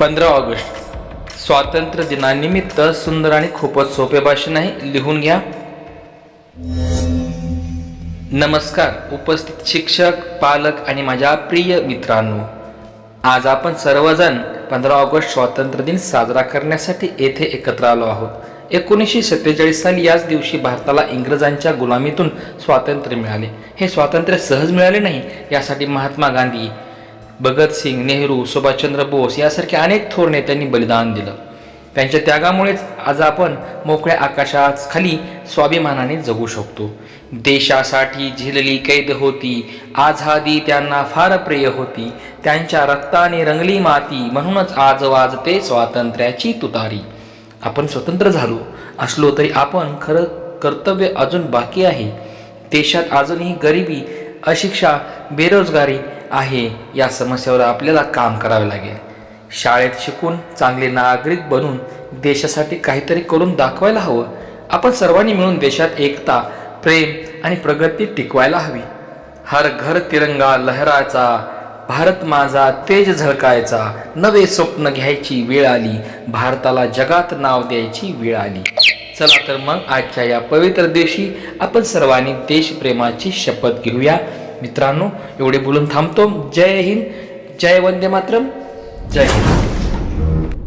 पंधरा ऑगस्ट. स्वातंत्र्य दिनानिमित्त सुंदर आणि खूपच सोपे भाषण आहे लिहून घ्या. नमस्कार उपस्थित शिक्षक पालक आणि माझ्या प्रिय मित्रांनो. आज आपण सर्वजण पंधरा ऑगस्ट स्वातंत्र्य दिन साजरा करण्यासाठी येथे एकत्र आलो आहोत. एकोणीसशे सत्तेचाळीस साली याच दिवशी भारताला इंग्रजांच्या गुलामीतून स्वातंत्र्य मिळाले. हे स्वातंत्र्य सहज मिळाले नाही यासाठी महात्मा गांधी भगतसिंग नेहरू सुभाषचंद्र बोस यासारख्या अनेक थोर नेत्यांनी बलिदान दिलं. त्यांच्या त्यागामुळेच आज आपण मोकळ्या आकाशात खाली स्वाभिमानाने जगू शकतो. देशासाठी झेलली कैद होती आझादी त्यांना फार प्रिय होती. त्यांच्या रक्ताने रंगली माती म्हणूनच आज वाजते स्वातंत्र्याची तुतारी. आपण स्वतंत्र झालो असलो तरी आपण खरं कर्तव्य अजून बाकी आहे. देशात अजूनही गरिबी अशिक्षा बेरोजगारी आहे. या समस्येवर आपल्याला काम करावे लागेल. शाळेत शिकून चांगले नागरिक बनून देशासाठी काहीतरी करून दाखवायला हवं. आपण सर्वांनी मिळून देशात एकता प्रेम आणि प्रगती टिकवायला हवी. हर घर तिरंगा लहराचा भारत माझा तेज झळकायचा. नवे स्वप्न घ्यायची वेळ आली भारताला जगात नाव द्यायची वेळ आली. चला तर मग आजच्या या पवित्र दिवशी आपण सर्वांनी देशप्रेमाची शपथ घेऊया. मित्रांनो एवढे बोलून थांबतो. जय हिंद जय वंदे मातरम जय हिंद.